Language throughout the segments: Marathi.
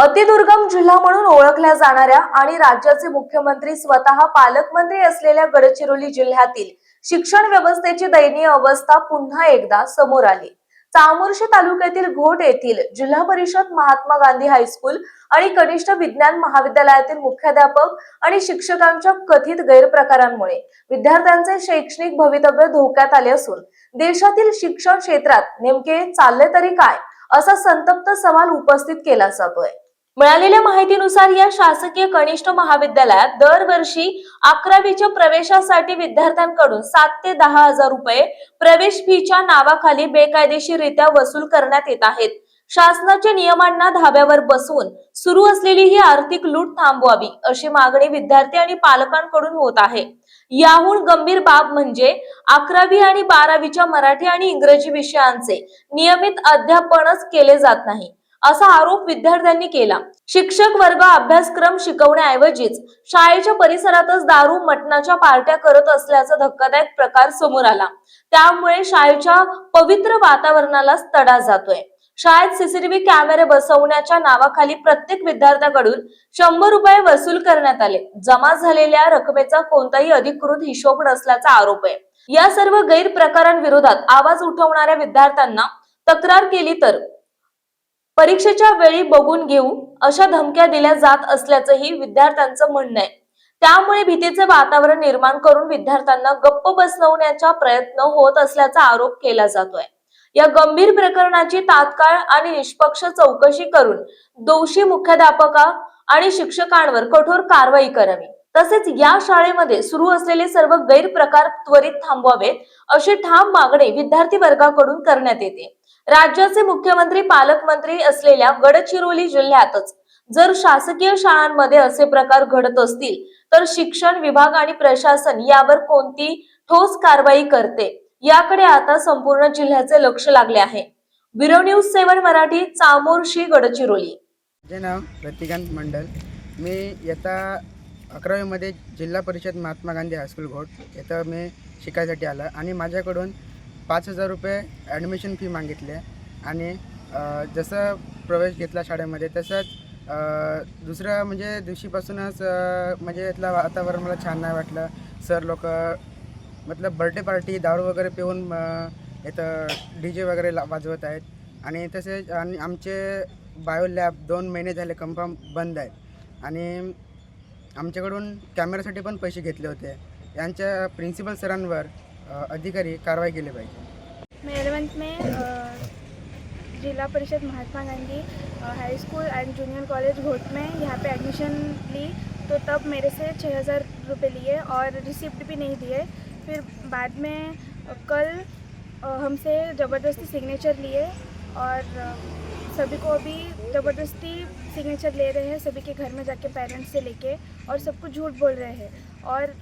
अतिदुर्गम जिल्हा म्हणून ओळखल्या जाणाऱ्या आणि राज्याचे मुख्यमंत्री स्वतः पालकमंत्री असलेल्या गडचिरोली जिल्ह्यातील शिक्षण व्यवस्थेची दयनीय अवस्था पुन्हा एकदा समोर आली. चामोर्शी तालुक्यातील घोट येथील जिल्हा परिषद महात्मा गांधी हायस्कूल आणि कनिष्ठ विज्ञान महाविद्यालयातील मुख्याध्यापक आणि शिक्षकांच्या कथित गैरप्रकारांमुळे विद्यार्थ्यांचे शैक्षणिक भवितव्य धोक्यात आले असून देशातील शिक्षण क्षेत्रात नेमके चालले तरी काय असा संतप्त सवाल उपस्थित केला जातोय. मिळालेल्या माहितीनुसार या शासकीय कनिष्ठ महाविद्यालयात दरवर्षी अकरावीच्या प्रवेशासाठी विद्यार्थ्यांकडून सात ते दहा हजार रुपये प्रवेश फीच्या नावाखाली बेकायदेशीररित्या वसूल करण्यात येत आहेत. शासनाच्या नियमांना धाब्यावर बसवून सुरू असलेली ही आर्थिक लूट थांबवावी अशी मागणी विद्यार्थी आणि पालकांकडून होत आहे. याहून गंभीर बाब म्हणजे अकरावी आणि बारावीच्या मराठी आणि इंग्रजी विषयांचे नियमित अध्यापनच केले जात नाही. असा आरोप विद्यार्थ्यांनी केला. शिक्षक वर्ग अभ्यासक्रम शिकवण्याऐवजीच शाळेच्या परिसरातच दारू मटणाच्या पार्ट्या करत असल्याचा धक्कादायक प्रकार समोर आला. त्यामुळे शाळेच्या पवित्र वातावरणालाच तडा जातोय. शाळेत सीसीटीव्ही कॅमेरे बसवण्याच्या नावाखाली प्रत्येक विद्यार्थ्याकडून शंभर रुपये वसूल करण्यात आले. जमा झालेल्या रकमेचा कोणताही अधिकृत हिशोब नसल्याचा आरोप आहे. या सर्व गैरप्रकारांविरोधात आवाज उठवणाऱ्या विद्यार्थ्यांना तक्रार केली तर परीक्षेच्या वेळी बघून घेऊ अशा धमक्या दिल्या जात असल्याचंही विद्यार्थ्यांचं म्हणणं आहे. त्यामुळे भीतीचे वातावरण निर्माण करून विद्यार्थ्यांना गप्प बसवण्याचा प्रयत्न होत असल्याचा आरोप केला जातोय. या गंभीर प्रकरणाची तात्काळ आणि निष्पक्ष चौकशी करून दोषी मुख्याध्यापका आणि शिक्षकांवर कठोर कारवाई करावी. तसेच या शाळेमध्ये सुरू असलेले सर्व गैरप्रकार त्वरित थांबवावेत अशी ठाम मागणी विद्यार्थी वर्गाकडून करण्यात येते. राज्याचे मुख्यमंत्री पालकमंत्री असलेल्या गडचिरोली जिल्ह्यातच जर शासकीय शाळांमध्ये असे प्रकार घडत असतील तर शिक्षण विभाग आणि प्रशासन यावर कोणती ठोस कारवाई करते याकडे आता संपूर्ण जिल्ह्याचे लक्ष लागले आहे. Bureau news seven Marathi Chamorshi Gadchiroli. माझे नाव प्रतिकांत मंडल. मी येता अकरावीमध्ये जिल्हा परिषद महात्मा गांधी हायस्कूल घोट इथं मी शिकायसाठी आला आणि माझ्याकडून पाच हजार रुपये ॲडमिशन फी मागितली आहे. आणि जसं प्रवेश घेतला शाळेमध्ये तसंच दुसरं दुसऱ्या म्हणजे दिवशीपासूनच म्हणजे इथलं वातावरण मला छान नाही वाटलं. सर लोक मतलब बर्थडे पार्टी दारू वगैरे पिऊन इथं डी जे वगैरे ला वाजवत आहेत. आणि तसेच आणि आमचे बायो लॅब दोन महिने झाले कन्फर्म बंद आहेत. आणि आमच्याकडून कॅमेऱ्यासाठी पण पैसे घेतले होते. यांच्या प्रिन्सिपल सरांवर अधिकारी कारवाई पाहिजे. मैं एलेवेंथ में Zila Parishad Mahatma Gandhi high school and junior college Ghot में. यहाँ पे एडमिशन ली तो तब मेरे से छः हज़ार रुपये लिए और रिसिप्ट भी नहीं दिए. फिर बाद में कल हमसे ज़बरदस्ती सिग्नेचर लिए और सभी को अभी ज़बरदस्ती सिग्नेचर ले रहे हैं, सभी के घर में जाके पेरेंट्स से लेके और सबको झूठ बोल रहे हैं. और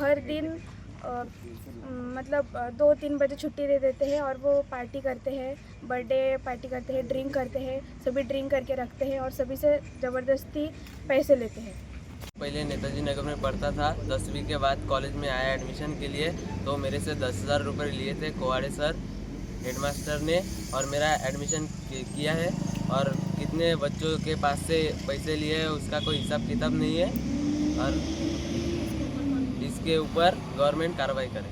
हर दिन मतलब दो तीन बजे छुट्टी दे देते हैं और वो पार्टी करते हैं, बर्थडे पार्टी करते हैं, ड्रिंक करते हैं, सभी ड्रिंक करके रखते हैं और सभी से ज़बरदस्ती पैसे लेते हैं। पहले नेताजी नगर में पढ़ता था, दसवीं के बाद कॉलेज में आया एडमिशन के लिए तो मेरे से दस हज़ार रुपये लिए थे कोवाड़े सर, हेडमास्टर ने, और मेरा एडमिशन किया है, और कितने बच्चों के पास से पैसे लिए उसका कोई हिसाब किताब नहीं है, और કે ઉપર ગવર્મેન્ટ કાર્યવાહી કરે.